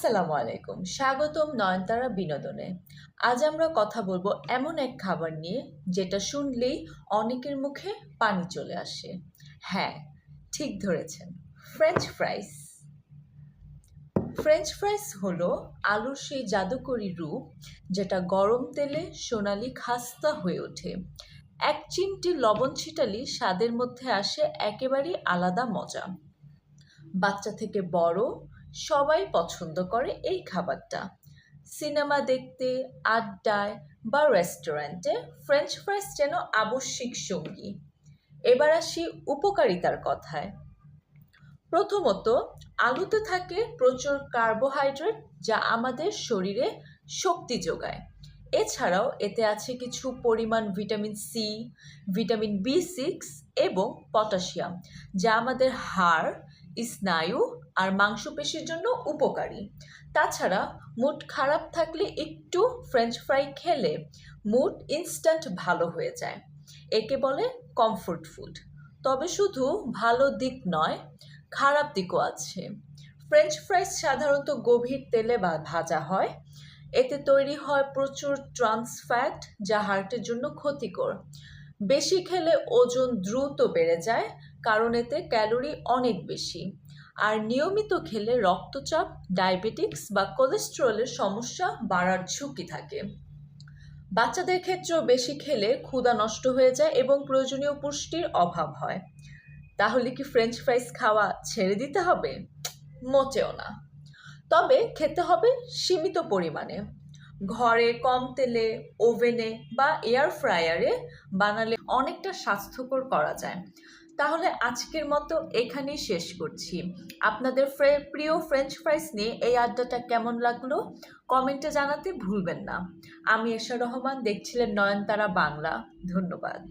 আসসালামু আলাইকুম। স্বাগতম নয়নতারা বিনোদনে। আজ আমরা কথা বলব এমন এক খাবার নিয়ে যেটা শুনলেই অনেকের মুখে পানি চলে আসে। হ্যাঁ ঠিক ধরেছেন ফ্রেঞ্চ ফ্রাইস ফ্রেঞ্চ ফ্রাইস হলো আলুর সেই জাদুকরি রূপ যেটা গরম তেলে সোনালি খাস্তা হয়ে ওঠে। এক চিমটি লবণ ছিটালি স্বাদের মধ্যে আসে একেবারেই আলাদা মজা। বাচ্চা থেকে বড় সবাই পছন্দ করে এই খাবারটা। সিনেমা দেখতে, আড্ডায় বা রেস্টুরেন্টে ফ্রেঞ্চ ফ্রাইস যেন আবশ্যিক সঙ্গী। এবার আসি উপকারিতার কথায়। প্রথমত, আলুতে থাকে প্রচুর কার্বোহাইড্রেট যা আমাদের শরীরে শক্তি যোগায়। এছাড়াও এতে আছে কিছু পরিমাণ vitamin C vitamin B six এবং পটাশিয়াম যা আমাদের হাড় স্নায়ু আর মাংসপেশির জন্য উপকারী। তাছাড়া মুড খারাপ থাকলে একটু ফ্রেঞ্চ ফ্রাই খেলে মুড ইনস্ট্যান্ট ভালো হয়ে যায়। একে বলে কমফোর্ট ফুড তবে শুধু ভালো দিক নয়, খারাপ দিকও আছে। ফ্রেঞ্চ ফ্রাইস সাধারণত গভীর তেলে ভাজা হয়। এতে তৈরি হয় প্রচুর ট্রান্স ফ্যাট যা হার্টের জন্য ক্ষতিকর। বেশি খেলে ওজন দ্রুত বেড়ে যায় কারণ এতে ক্যালোরি অনেক বেশি। আর নিয়মিত খেলে রক্তচাপ, ডায়াবেটিক্স বা কোলেস্টেরলের সমস্যা বাড়ার ঝুঁকি থাকে। বাচ্চাদের ক্ষেত্রেও বেশি খেলে ক্ষুধা নষ্ট হয়ে যায় এবং প্রয়োজনীয় পুষ্টির অভাব হয়। তাহলে কি ফ্রেঞ্চ ফ্রাইস খাওয়া ছেড়ে দিতে হবে? মোটেও না। তবে খেতে হবে সীমিত পরিমাণে। ঘরে কম তেলে, ওভেনে বা এয়ার ফ্রায়ারে বানালে অনেকটা স্বাস্থ্যকর করা যায়। তাহলে আজকের মতো এখানেই শেষ করছি। আপনাদের প্রিয় ফ্রেঞ্চ ফ্রাইস নিয়ে এই আড্ডাটা কেমন লাগল? কমেন্টে জানাতে ভুলবেন না। আমি এশা রহমান, দেখছিলেন নয়নতারা বাংলা। ধন্যবাদ।